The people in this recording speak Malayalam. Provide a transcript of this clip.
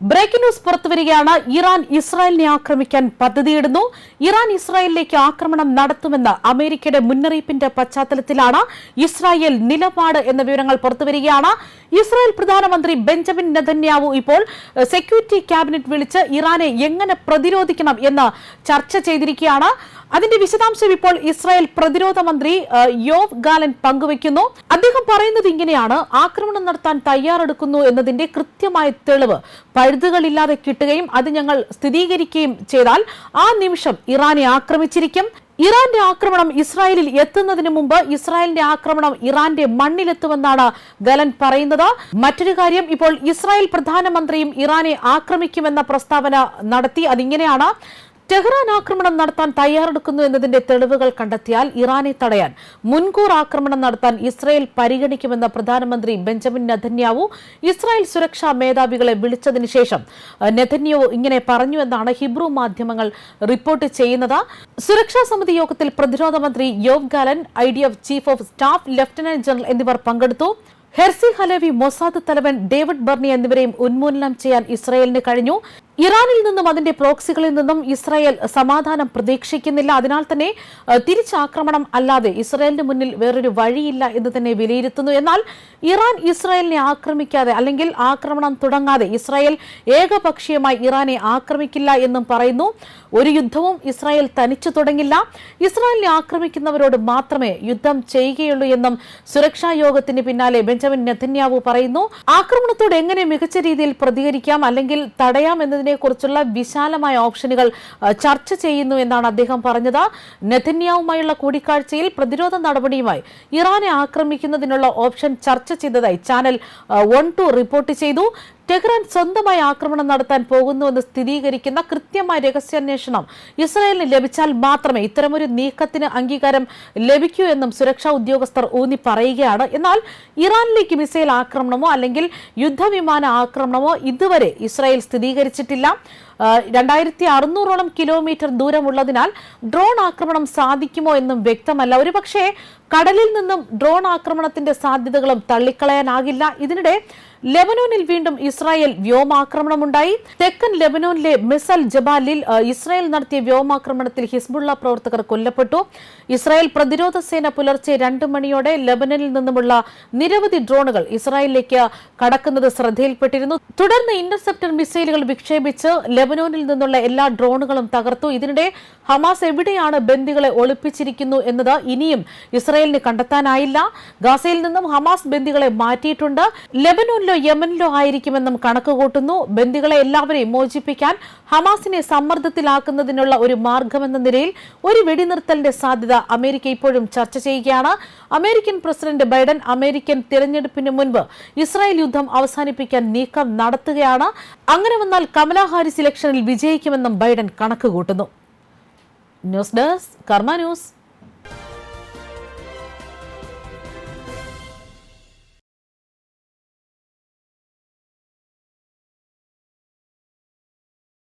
Breaking news പുറത്തുവരികയാണ്. ഇറാൻ ഇസ്രായേലിനെ ആക്രമിക്കാൻ പദ്ധതിയിടുന്നു. ഇറാൻ ഇസ്രായേലിലേക്ക് ആക്രമണം നടത്തുമെന്ന അമേരിക്കയുടെ മുന്നറിയിപ്പിന്റെ പശ്ചാത്തലത്തിലാണ് ഇസ്രായേൽ നിലപാട് എന്ന വിവരങ്ങൾ പുറത്തുവരികയാണ്. ഇസ്രായേൽ പ്രധാനമന്ത്രി ബെഞ്ചമിൻ നെതന്യാവു ഇപ്പോൾ സെക്യൂരിറ്റി ക്യാബിനറ്റ് വിളിച്ച് ഇറാനെ എങ്ങനെ പ്രതിരോധിക്കണം എന്ന് ചർച്ച ചെയ്തിരിക്കുകയാണ്. അതിന്റെ വിശദാംശം ഇപ്പോൾ ഇസ്രായേൽ പ്രതിരോധ മന്ത്രി യോവ് ഗാലൻ പങ്കുവയ്ക്കുന്നു. അദ്ദേഹം പറയുന്നത് ഇങ്ങനെയാണ് ആക്രമണം നടത്താൻ തയ്യാറെടുക്കുന്നു എന്നതിന്റെ കൃത്യമായ തെളിവ് പഴുതുകളില്ലാതെ കിട്ടുകയും അത് ഞങ്ങൾ സ്ഥിരീകരിക്കുകയും ചെയ്താൽ ആ നിമിഷം ഇറാനെ ആക്രമിച്ചിരിക്കും. ഇറാന്റെ ആക്രമണം ഇസ്രായേലിൽ എത്തുന്നതിന് മുമ്പ് ഇസ്രായേലിന്റെ ആക്രമണം ഇറാന്റെ മണ്ണിലെത്തുമെന്നാണ് ഗലൻ പറയുന്നത്. മറ്റൊരു കാര്യം ഇപ്പോൾ ഇസ്രായേൽ പ്രധാനമന്ത്രിയും ഇറാനെ ആക്രമിക്കുമെന്ന പ്രസ്താവന നടത്തി അതിങ്ങനെയാണ്. ടെഹ്റാൻ ആക്രമണം നടത്താൻ തയ്യാറെടുക്കുന്നു എന്നതിന്റെ തെളിവുകൾ കണ്ടെത്തിയാൽ ഇറാനെ തടയാൻ മുൻകൂർ ആക്രമണം നടത്താൻ ഇസ്രായേൽ പരിഗണിക്കുമെന്ന പ്രധാനമന്ത്രി ബെഞ്ചമിൻ നെതന്യാവു ഇസ്രായേൽ സുരക്ഷാ മേധാവികളെ വിളിച്ചതിന് ശേഷം. നെതന്യാവു ഇങ്ങനെ പറഞ്ഞു എന്നാണ് ഹിബ്രു മാധ്യമങ്ങൾ റിപ്പോർട്ട് ചെയ്യുന്നത്. സുരക്ഷാ സമിതി യോഗത്തിൽ പ്രതിരോധ മന്ത്രി Yoav Gallant I D F chief of staff lieutenant general എന്നിവർ പങ്കെടുത്തു. ഹെർസി ഹലവി മൊസാദ് തലവൻ ഡേവിഡ് ബർണി എന്നിവരെയും ഉന്മൂലനം ചെയ്യാൻ ഇസ്രായേലിന് കഴിഞ്ഞു. ഇറാനിൽ നിന്നും അതിന്റെ പ്രോക്സികളിൽ നിന്നും ഇസ്രായേൽ സമാധാനം പ്രതീക്ഷിക്കുന്നില്ല. അതിനാൽ തന്നെ തിരിച്ചാക്രമണം അല്ലാതെ ഇസ്രായേലിന് മുന്നിൽ വേറൊരു വഴിയില്ല എന്ന് തന്നെ വിലയിരുത്തുന്നു. എന്നാൽ ഇറാൻ ഇസ്രായേലിനെ ആക്രമിക്കാതെ അല്ലെങ്കിൽ ആക്രമണം തുടങ്ങാതെ ഇസ്രായേൽ ഏകപക്ഷീയമായി ഇറാനെ ആക്രമിക്കില്ല എന്നും പറയുന്നു. ഒരു യുദ്ധവും ഇസ്രായേൽ തനിച്ചു തുടങ്ങില്ല. ഇസ്രായേലിനെ ആക്രമിക്കുന്നവരോട് മാത്രമേ യുദ്ധം ചെയ്യുകയുള്ളൂ എന്നും സുരക്ഷാ യോഗത്തിന് പിന്നാലെ ബെഞ്ചമിൻ നെതന്യാവു പറയുന്നു. ആക്രമണത്തോട് എങ്ങനെ മികച്ച രീതിയിൽ പ്രതികരിക്കാം അല്ലെങ്കിൽ തടയാം എന്നതിനെ കുറിച്ചുള്ള വിശാലമായ ഓപ്ഷനുകൾ ചർച്ച ചെയ്യുന്നു എന്നാണ് അദ്ദേഹം പറഞ്ഞത്. നെതന്യാവുമായുള്ള കൂടിക്കാഴ്ചയിൽ പ്രതിരോധ നടപടിയുമായി ഇറാനെ ആക്രമിക്കുന്നതിനുള്ള ഓപ്ഷൻ ചർച്ച ചെയ്തതായി ചാനൽ വൺ ടു റിപ്പോർട്ട് ചെയ്തു. ടെഹ്റാൻ സ്വന്തമായി ആക്രമണം നടത്താൻ പോകുന്നുവെന്ന് സ്ഥിരീകരിക്കുന്ന കൃത്യമായ രഹസ്യാന്വേഷണം ഇസ്രായേലിന് ലഭിച്ചാൽ മാത്രമേ ഇത്തരമൊരു നീക്കത്തിന് അംഗീകാരം ലഭിക്കൂ എന്നും സുരക്ഷാ ഉദ്യോഗസ്ഥർ ഊന്നി പറയുകയാണ്. എന്നാൽ ഇറാനിലേക്ക് മിസൈൽ ആക്രമണമോ അല്ലെങ്കിൽ യുദ്ധവിമാന ആക്രമണമോ ഇതുവരെ ഇസ്രായേൽ സ്ഥിരീകരിച്ചിട്ടില്ല. രണ്ടായിരത്തി അറുന്നൂറോളം കിലോമീറ്റർ ദൂരമുള്ളതിനാൽ ഡ്രോൺ ആക്രമണം സാധിക്കുമോ എന്നും വ്യക്തമല്ല. ഒരുപക്ഷെ കടലിൽ നിന്നും ഡ്രോൺ ആക്രമണത്തിന്റെ സാധ്യതകളും തള്ളിക്കളയാനാകില്ല. ഇതിനിടെ ലെബനോനിൽ വീണ്ടും ഇസ്രായേൽ വ്യോമാക്രമണമുണ്ടായി. തെക്കൻ ലെബനോനിലെ മിസൽ ജബാലിൽ ഇസ്രായേൽ നടത്തിയ വ്യോമാക്രമണത്തിൽ ഹിസ്ബുള്ള പ്രവർത്തകർ കൊല്ലപ്പെട്ടു. ഇസ്രായേൽ പ്രതിരോധ സേന പുലർച്ചെ രണ്ട് മണിയോടെ ലെബനനിൽ നിന്നുമുള്ള നിരവധി ഡ്രോണുകൾ ഇസ്രായേലിലേക്ക് കടക്കുന്നത് ശ്രദ്ധയിൽപ്പെട്ടിരുന്നു. തുടർന്ന് ഇന്റർസെപ്റ്റർ മിസൈലുകൾ വിക്ഷേപിച്ച് ലെബനോനിൽ നിന്നുള്ള എല്ലാ ഡ്രോണുകളും തകർത്തു. ഇതിനിടെ ഹമാസ് എവിടെയാണ് ബന്ദികളെ ഒളിപ്പിച്ചിരിക്കുന്നു എന്നത് ഇനിയും ഇസ്രായേലിന് കണ്ടെത്താനായില്ല. ഗാസയിൽ നിന്നും ഹമാസ് ബന്ദികളെ മാറ്റിയിട്ടുണ്ട്. ലെബനോനിലോ യമനിലോ ആയിരിക്കുമെന്നും കണക്ക് കൂട്ടുന്നു. ബന്ദികളെ എല്ലാവരെയും മോചിപ്പിക്കാൻ ഹമാസിനെ സമ്മർദ്ദത്തിലാക്കുന്നതിനുള്ള ഒരു മാർഗമെന്ന നിലയിൽ ഒരു വെടിനിർത്തലിന്റെ സാധ്യത അമേരിക്ക ഇപ്പോഴും ചർച്ച ചെയ്യുകയാണ്. അമേരിക്കൻ പ്രസിഡന്റ് ബൈഡൻ അമേരിക്കൻ തിരഞ്ഞെടുപ്പിന് മുൻപ് ഇസ്രായേൽ യുദ്ധം അവസാനിപ്പിക്കാൻ നീക്കം നടത്തുകയാണ്. അങ്ങനെ വന്നാൽ കമലാ ഹാരിസ് ഇലക്ഷനിൽ വിജയിക്കുമെന്നും ബൈഡൻ കണക്ക് കൂട്ടുന്നു. News desk Karma news.